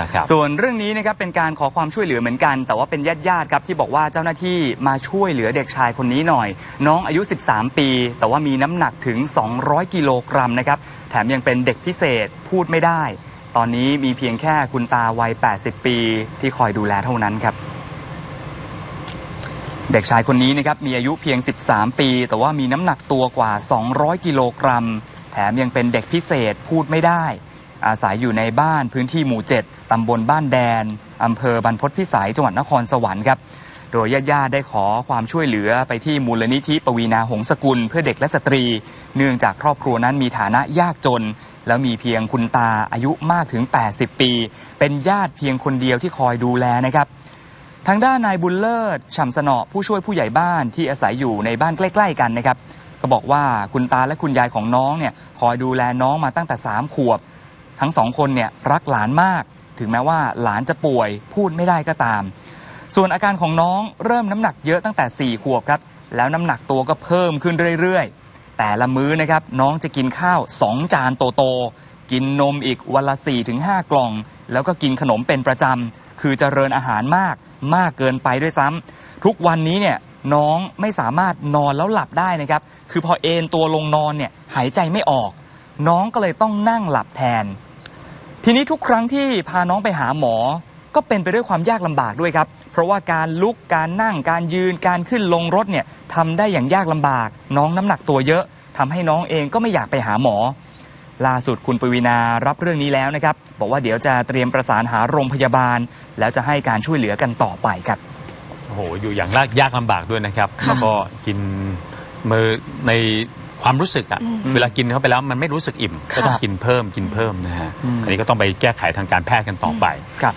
นะครับ ส่วนเรื่องนี้นะครับเป็นการขอความช่วยเหลือเหมือนกัน แต่ว่าเป็นญาติญาติๆครับที่บอกว่าเจ้าหน้าที่มาช่วยเหลือเด็กชายคนนี้หน่อย น้องอายุ 13 ปี แต่ว่ามีน้ำหนักถึง 200 กิโลกรัมนะครับแถมยังเป็นเด็กพิเศษพูดไม่ได้ ตอนนี้มีเพียงแค่คุณตาวัย 80 ปี ที่คอยดูแลเท่านั้นครับเด็กชายคนนี้นะครับมีอายุเพียง 13 ปี แต่ว่ามีน้ำหนักตัวกว่า 200 กิโลกรัม แถมยังเป็นเด็กพิเศษพูดไม่ได้ อาศัยอยู่ในบ้านพื้นที่หมู่ 7 ตำบลบ้านแดน อำเภอบรรพตพิสัย จังหวัดนครสวรรค์ครับ โดยญาติๆได้ขอความช่วยเหลือไปที่มูลนิธิปวีนาหงสกุล เพื่อเด็กและสตรี เนื่องจากครอบครัวนั้นมีฐานะยากจน แล้วมีเพียงคุณตาอายุมากถึง 80 ปี เป็นญาติเพียงคนเดียวที่คอยดูแลนะครับทางด้านนายบุญเลิศฉ่ำสนอผู้ช่วยผู้ใหญ่บ้านที่อาศัยอยู่ในบ้านใกล้ ๆ กันนะครับ ก็บอกว่าคุณตาและคุณยายของน้องเนี่ยคอยดูแลน้องมาตั้งแต่ 3 ขวบ ทั้งสองคนเนี่ยรักหลานมาก ถึงแม้ว่าหลานจะป่วยพูดไม่ได้ก็ตาม ส่วนอาการของน้องเริ่มน้ำหนักเยอะตั้งแต่ 4 ขวบครับ แล้วน้ำหนักตัวก็เพิ่มขึ้นเรื่อยๆ แต่ละมื้อนะครับน้องจะกินข้าว 2 จานโตๆกินนมอีกวันละ 4-5 กล่อง แล้วก็กินขนมเป็นประจำคือเจริญอาหารมากมากเกินไปด้วยซ้ำทุกวันนี้เนี่ยน้องไม่สามารถนอนแล้วหลับได้นะครับ คือพอเอนตัวลงนอนเนี่ยหายใจไม่ออก น้องก็เลยต้องนั่งหลับแทน ทีนี้ทุกครั้งที่พาน้องไปหาหมอ ก็เป็นไปด้วยความยากลำบากด้วยครับ เพราะว่าการลุกการนั่งการยืนการขึ้นลงรถเนี่ยทำได้อย่างยากลำบาก น้องน้ำหนักตัวเยอะทำให้น้องเองก็ไม่อยากไปหาหมอ ล่าสุดคุณปวีนารับเรื่องนี้แล้วนะครับ บอกว่าเดี๋ยวจะเตรียมประสานหาโรงพยาบาล แล้วจะให้การช่วยเหลือกันต่อไปครับโอ้โหอยู่อย่างลากยากลำบากด้วยนะครับค่ะแล้วก็กินมือใน ความรู้สึกอะอืมเวลากินเข้าไปแล้วมันไม่รู้สึกอิ่มค่ะก็ต้องกินเพิ่มกินเพิ่มนะฮะอืมอันนี้ก็ต้องไปแก้ไขทางการแพทย์กันต่อไปครับ